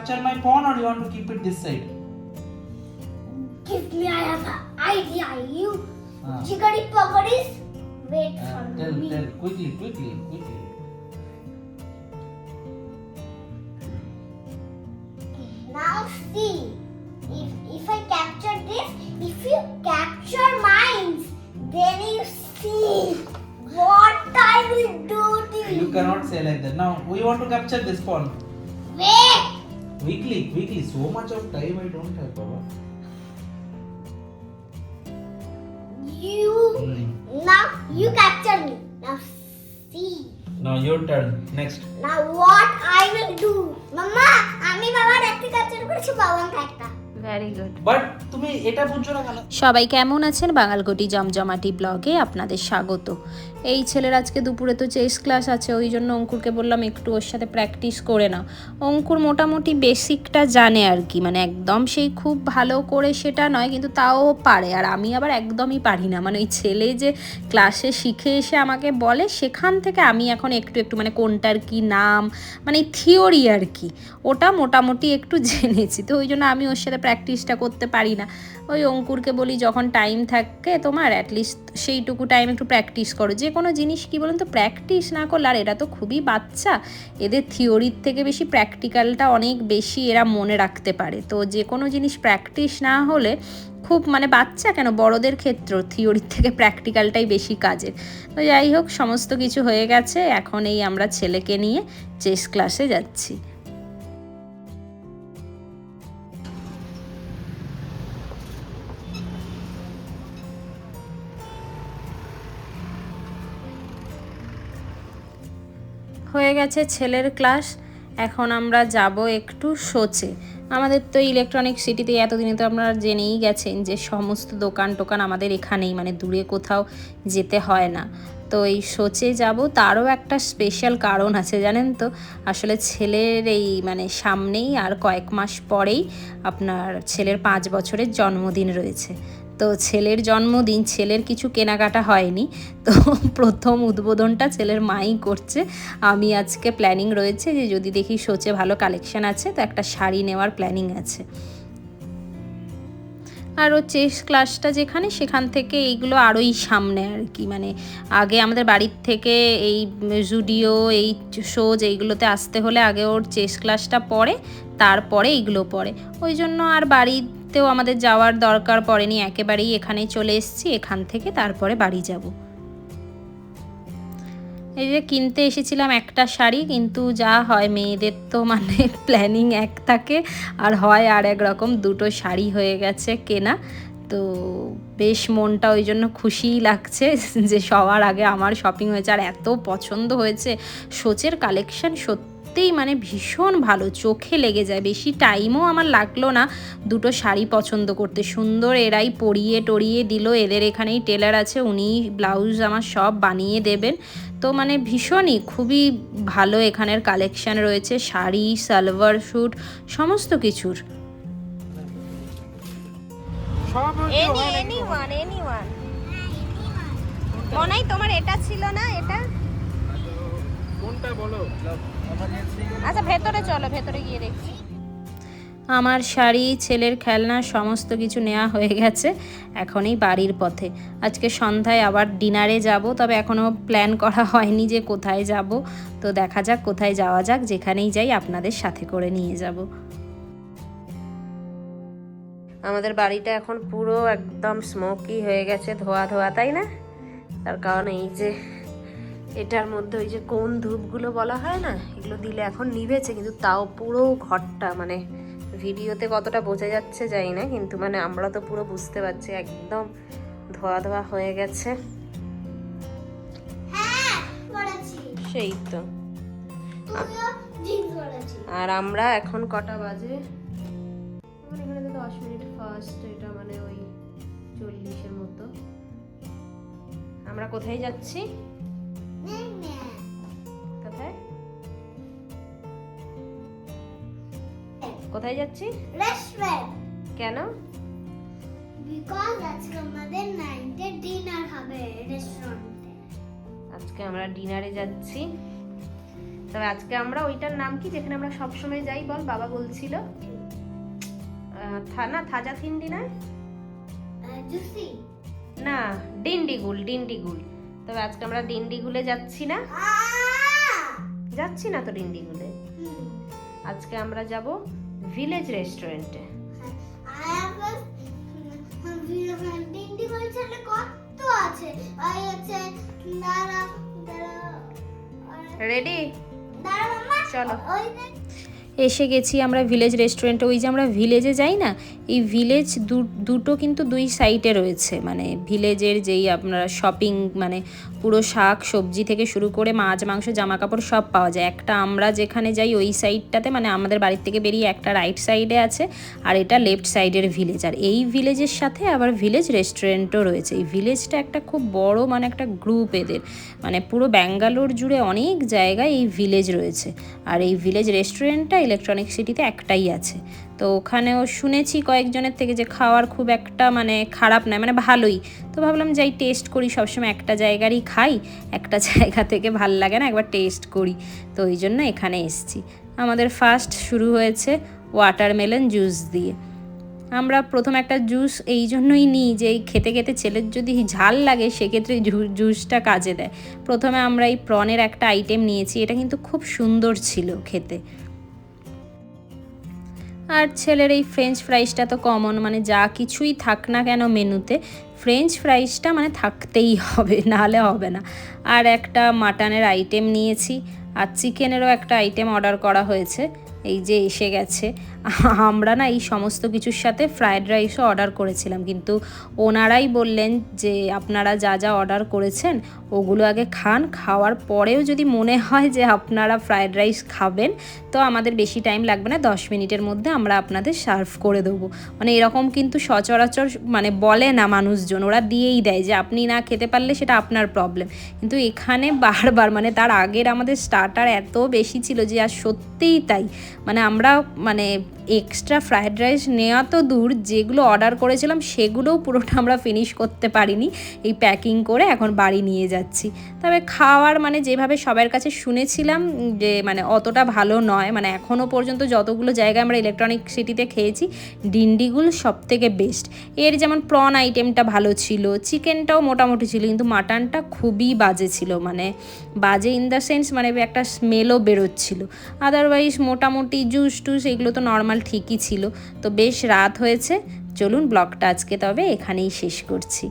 capture my pawn or you want to keep it this side? Give me I have an idea. You Ah. pocketies. Wait Uh, for tell, me. tell, quickly, quickly, quickly. Now see, if if I capture this, if you capture mines, then you see what I will do to you. You cannot say like that. Now we want to capture this pawn. Wait. Weekly weekly so much of time I don't have Baba you now you capture me now see now your turn next now what I will do మమ్మా అమ్మి బాబా death కచ్చరు కూడా బాబా కట్టా তুমি এটা বুঝছ না কেন? সবাই কেমন আছেন? বাঙালকটি জমজমাটি ব্লগে আপনাদের স্বাগত। এই ছেলের আজকে দুপুরে তো চেস ক্লাস আছে ওই জন্য অঙ্কুরকে বললাম একটু ওর সাথে প্র্যাকটিস করে নাও। অঙ্কুর মোটামুটি বেসিকটা জানে আর কি মানে একদম সেই খুব ভালো করে সেটা নয় কিন্তু তাও পারে। আর আমি আবার একদমই পারি না। মানে ওই ছেলে যে ক্লাসে শিখে এসে আমাকে বলে সেখান থেকে আমি এখন একটু একটু মানে কোনটার কি নাম মানে থিওরি আর কি ওটা মোটামুটি একটু জেনেছি। তো ওই জন্য আমি ওর সাথে প্র্যাকটিসটা করতে পারি না। ওই অঙ্কুরকে বলি, যখন টাইম থাকে তোমার অ্যাটলিস্ট সেইটুকু টাইম একটু প্র্যাকটিস করো। যে কোনো জিনিস কী বলুন তো প্র্যাকটিস না করলে, আর এরা তো খুবই বাচ্চা, এদের থিওরির থেকে বেশি প্র্যাকটিক্যালটা অনেক বেশি এরা মনে রাখতে পারে। তো যে কোনো জিনিস প্র্যাকটিস না হলে, খুব মানে বাচ্চা কেন? বড়দের ক্ষেত্র থিওরির থেকে প্র্যাকটিক্যালটাই বেশি কাজের। তো যাই হোক, সমস্ত কিছু হয়ে গেছে, এখন এই আমরা ছেলেকে নিয়ে চেস ক্লাসে যাচ্ছি। হয়ে গেছে ছেলের ক্লাস। এখন আমরা যাব একটু সোচে আমাদের তো ইলেকট্রনিক সিটিতে এতদিনে তো আপনারা জেনেই গেছেন যে সমস্ত দোকান টোকান আমাদের এখানেই মানে দূরে কোথাও যেতে হয় না। তো এই সোচে যাব, তারও একটা স্পেশাল কারণ আছে জানেন তো? আসলে ছেলের এই মানে সামনেই আর কয়েক মাস পরেই আপনার ছেলের পাঁচ বছরের জন্মদিন রয়েছে। তো ছেলের জন্মদিন, ছেলের কিছু কেনাকাটা হয়নি। তো প্রথম উদ্বোধনটা ছেলের মাই করছে। আমি আজকে প্ল্যানিং রয়েছে যে যদি দেখি সোচে ভালো কালেকশন আছে, তো একটা শাড়ি নেওয়ার প্ল্যানিং আছে। আর ও চেস ক্লাসটা যেখানে, সেখান থেকে এইগুলো আরোই সামনে আর কি। মানে আগে আমাদের বাড়ির থেকে এই জুডিও এই শোজ এইগুলোতে আসতে হলে আগে ওর চেস ক্লাসটা পড়ে, তারপরে এইগুলো পড়ে। ওই জন্য আর বাড়িতেও আমাদের যাওয়ার দরকার পড়েনি, একেবারেই এখানেই চলে এসেছি, এখান থেকে তারপরে বাড়ি যাব। এই যে কিনতে এসেছিলাম একটা শাড়ি, কিন্তু যা হয় মেয়েদের তো মানে প্ল্যানিং এক থাকে, আর হয় আর এক রকম দুটো শাড়ি হয়ে গেছে কেনা। তো বেশ মনটা ওই জন্য খুশিই লাগছে যে সবার আগে আমার শপিং হয়েছে, আর এত পছন্দ হয়েছে। সোচের কালেকশন সত্যিই মানে ভীষণ ভালো চোখে লেগে যায়। বেশি টাইমও আমার লাগল না। দুটো শাড়ি পছন্দ করতে। সুন্দর এরাই পরিয়ে টরিয়ে দিল। এদের এখানেই টেলার আছে উনি ব্লাউজ আমার সব বানিয়ে দেবেন। তো মানে ভীষণই খুবই ভালো এখানের কালেকশন রয়েছে। শাড়ি সালোয়ার স্যুট সমস্ত কিছুর। সব any any one any one মনাই তোমার এটা ছিল না এটা আচ্ছা ভেতরে চলো ভেতরে গিয়ে দেখছি। আমার শাড়ি ছেলের খেলনা সমস্ত কিছু নেওয়া হয়ে গেছে এখনই বাড়ির পথে। আজকে সন্ধ্যায় আবার ডিনারে যাব তবে এখনও প্ল্যান করা হয়নি যে কোথায় যাব। তো দেখা যাক কোথায় যাওয়া যাক যেখানেই যাই আপনাদের সাথে করে নিয়ে যাব। আমাদের বাড়িটা এখন পুরো একদম স্মোকি হয়ে গেছে ধোয়া ধোয়া তাই না? তার কারণ এই যে এটার মধ্যে ওই যে কোন ধূপগুলো বলা হয় না এগুলো দিলে এখন নিভেছে কিন্তু তাও পুরো ঘরটা মানে ভিডিওতে কতটা বোঝা যাচ্ছে জানি না কিন্তু মানে আমরা তো পুরো বুঝতে পারছি একদম ধোয়া ধোয়া হয়ে গেছে। হ্যাঁ সেই তো। আর আমরা এখন কটা বাজে? এখানে তো দশ মিনিট ফার্স্ট এটা মানে ওই চল্লিশের মতো। আমরা কোথায় যাচ্ছি? কোথায়? কোথায় যাচ্ছি? রেস্টুরেন্ট কেন? বিকজ আজকে আমাদের নাইনটে ডিনার হবে রেস্টুরেন্টে আজকে আমরা ডিনারে যাচ্ছি। তবে আজকে আমরা ওইটার নাম কি যেখানে আমরা সবসময় যাই বল? বাবা বলছিল। থানা থাজা থিন্ডি না জুসি। না ডিন্ডিগুল ডিন্ডিগুল। তবে আজকে আমরা ডিন্ডিগুলে যাচ্ছি না? যাচ্ছি না তো ডিন্ডিগুলে আজকে আমরা যাব ভিলেজ রেস্টুরেন্টে। রেডি চলো। এসে গেছি আমরা ভিলেজ রেস্টুরেন্টে ওই যে আমরা ভিলেজে যাই না, এই ভিলেজ দুটো কিন্তু দুই সাইটে রয়েছে। মানে ভিলেজের যেই আপনারা শপিং মানে পুরো শাক, সবজি থেকে শুরু করে মাছ, মাংস জামা কাপড় সব পাওয়া যায়। একটা আমরা যেখানে যাই, ওই সাইডটাতে মানে আমাদের বাড়ির থেকে বেরিয়ে একটা রাইট সাইডে আছে আর এটা লেফট সাইডের ভিলেজ আর এই ভিলেজের সাথে আবার ভিলেজ রেস্টুরেন্টও রয়েছে। এই ভিলেজটা একটা খুব বড় মানে একটা গ্রুপ এদের। মানে পুরো ব্যাঙ্গালোর জুড়ে অনেক জায়গায় এই ভিলেজ রয়েছে। আর এই ভিলেজ রেস্টুরেন্টটা ইলেকট্রনিক সিটিতে একটাই আছে। তো ওখানেও শুনেছি কয়েকজনের থেকে যে খাওয়ার খুব একটা মানে খারাপ নয় মানে ভালোই। তো ভাবলাম যাই টেস্ট করি, সবসময় একটা জায়গারই খাই, একটা জায়গা থেকে ভালো লাগে না, একবার টেস্ট করি। তো ওই জন্য এখানে এসছি। আমাদের ফার্স্ট শুরু হয়েছে ওয়াটারমেলন জুস দিয়ে। আমরা প্রথম একটা জুস এই জন্যই নিই যে খেতে খেতে ছেলের যদি ঝাল লাগে, সেক্ষেত্রে জুসটা কাজে দেয়। প্রথমে আমরা এই প্রনের একটা আইটেম নিয়েছি, এটা কিন্তু খুব সুন্দর ছিল খেতে। আর ছেলের এই ফ্রেঞ্চ ফ্রাইসটা তো কমন মানে যা কিছুই থাক না কেন মেনুতে ফ্রেঞ্চ ফ্রাইসটা মানে থাকতেই হবে, নাহলে হবে না। আর একটা মাটনের আইটেম নিয়েছি, আর চিকেনেরও একটা আইটেম অর্ডার করা হয়েছে, এই যে এসে গেছে। আমরা না এই সমস্ত কিছুর সাথে ফ্রায়েড রাইসও অর্ডার করেছিলাম। কিন্তু ওনারাই বললেন যে, আপনারা যা যা অর্ডার করেছেন, ওগুলো আগে খান। খাওয়ার পরেও যদি মনে হয় যে, আপনারা ফ্রায়েড রাইস খাবেন, তো আমাদের বেশি টাইম লাগবে না। দশ মিনিটের মধ্যে আমরা আপনাদের সার্ভ করে দেবো। মানে এরকম কিন্তু সচরাচর মানে বলে না মানুষজন। ওরা দিয়েই দেয় যে, আপনি না খেতে পারলে সেটা আপনার প্রবলেম কিন্তু এখানে বারবার মানে তার আগের আমাদের স্টার্টার এত বেশি ছিল যে, আর সত্যিই তাই। মানে আমরা মানে এক্সট্রা ফ্রায়েড রাইস নেওয়া তো দূর, যেগুলো অর্ডার করেছিলাম সেগুলোও পুরোটা আমরা ফিনিশ করতে পারিনি। এই প্যাকিং করে এখন বাড়ি নিয়ে যাচ্ছি। তবে খাওয়ার মানে যেভাবে সবার কাছে শুনেছিলাম যে মানে অতটা ভালো নয় মানে এখনও পর্যন্ত যতগুলো জায়গায় আমরা ইলেকট্রনিক সিটিতে খেয়েছি, ডিন্ডিগুল সব থেকে বেস্ট এর যেমন প্রন আইটেমটা ভালো ছিল চিকেনটাও মোটামুটি ছিল, কিন্তু মাটনটা খুবই বাজে ছিল মানে বাজে ইন দ্য সেন্স মানে একটা স্মেলও বেরোচ্ছিল। আদারওয়াইজ মোটামুটি জুস টুস এগুলো তো নর্মাল ঠিকই ছিল। তো বেশ রাত হয়েছে। চলুন ব্লগটা আজকে তবে এখানেই শেষ করছি।